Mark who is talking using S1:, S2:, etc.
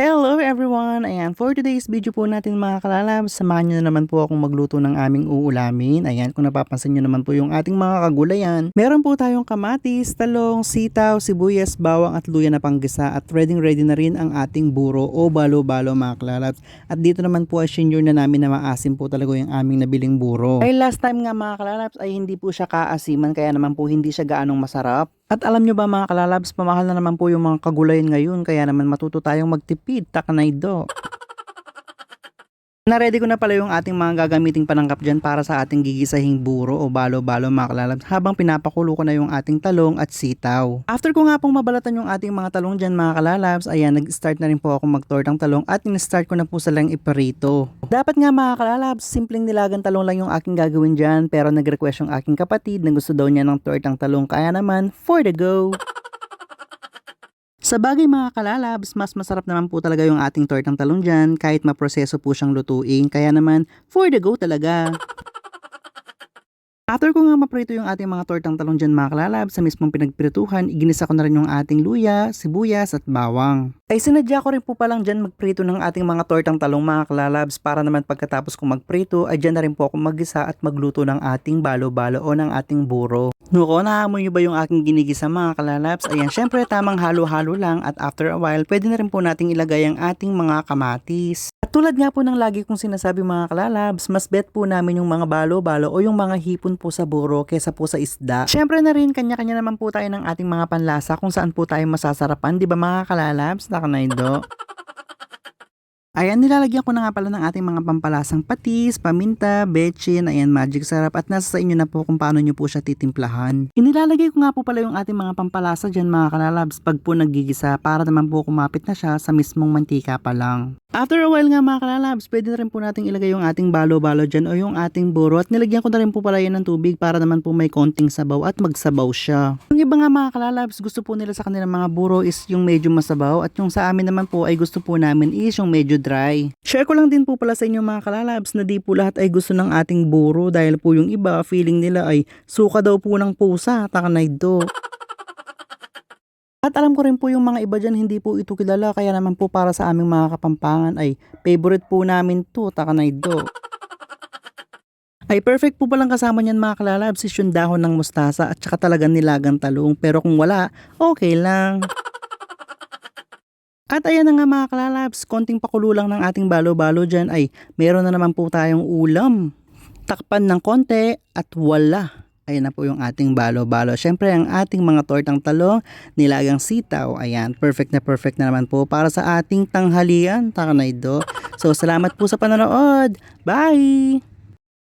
S1: Hello everyone! Ayan, for today's video po natin mga kalalab, samahan nyo na naman po akong magluto ng aming uulamin. Ayan, kung napapansin nyo naman po yung ating mga kagulayan. Meron po tayong kamatis, talong, sitaw, sibuyas, bawang at luya na panggisa at ready ready na rin ang ating buro o balo-balo mga kalalabs. At dito naman po ay senior na namin na maasim po talaga yung aming nabiling buro. Ay last time nga mga kalalabs ay hindi po siya kaasiman kaya naman po hindi siya gaanong masarap. At alam nyo ba mga kalalabs, pamahal na naman po yung mga kagulayan ngayon kaya naman matuto tayong magtipid, takanaydo. Naready ko na pala yung ating mga gagamiting panangkap dyan para sa ating gigisahing buro o balo-balo mga kalalabs habang pinapakulo ko na yung ating talong at sitaw. After ko nga pong mabalatan yung ating mga talong dyan mga kalalabs, ayan nag-start na rin po ako magtortang talong at in-start ko na po silang iparito. Dapat nga mga kalalabs, simpleng nilagang talong lang yung aking gagawin dyan pero nag-request yung aking kapatid na gusto daw niya ng tortang talong kaya naman for the go! Sa bagay mga kalalabs, mas masarap naman po talaga yung ating tortang talong dyan kahit maproseso po siyang lutuin. Kaya naman, for the go talaga. After ko nga maprito yung ating mga tortang talong dyan mga kalalabs, sa mismong pinagprituhan, iginisa ko na rin yung ating luya, sibuyas at bawang. Ay sinadya ko rin po palang dyan magprito ng ating mga tortang talong mga kalalabs para naman pagkatapos kong magprito ay dyan na rin po ako magisa at magluto ng ating balo-balo o ng ating buro. Nuko, naamoy nyo ba yung aking ginigisa mga kalalabs? Ayan, syempre tamang halo-halo lang at after a while, pwede na rin po nating ilagay ang ating mga kamatis. At tulad nga po ng lagi kong sinasabi mga kalalabs, mas bet po namin yung mga balo-balo o yung mga hipon po sa buro kesa po sa isda. Syempre na rin, kanya-kanya naman po tayo ng ating mga panlasa kung saan po tayo masasarapan, di ba mga kalalabs? Nakanaydo. Ayan, nilalagyan ko na nga pala ng ating mga pampalasang patis, paminta, bechin, ayan, magic sarap at nasa sa inyo na po kung paano nyo po siya titimplahan. Inilalagay ko nga po pala yung ating mga pampalasa dyan mga kalalabs pag po nagigisa para naman po kumapit na siya sa mismong mantika pa lang. After a while nga mga kalalabs, pwede na rin po nating ilagay yung ating balo-balo dyan o yung ating buro at nilagyan ko na rin po pala yan ng tubig para naman po may konting sabaw at magsabaw siya. Yung iba nga mga kalalabs, gusto po nila sa kanilang mga buro is yung medyo masabaw at yung sa amin naman po ay gusto po namin is yung medyo dry. Share ko lang din po pala sa inyo mga kalalabs na di po lahat ay gusto ng ating buro dahil po yung iba feeling nila ay suka daw po ng pusa, takanay do. At alam ko rin po yung mga iba dyan hindi po ito kilala kaya naman po para sa aming mga kapampangan ay favorite po namin to, takanay do. Ay perfect po palang kasama niyan mga kalalabs is yung dahon ng mustasa at saka talagang nilagang talong pero kung wala, okay lang. At ayan na nga mga kalalabs, konting pakulo lang ng ating balo-balo dyan ay meron na naman po tayong ulam. Takpan ng konti at wala. Ayan na po yung ating balo-balo. Siyempre, ang ating mga tortang talong, nilagang sitaw. Ayan, perfect na perfect na naman po para sa ating tanghalian. Takanay do. So, salamat po sa panonood. Bye!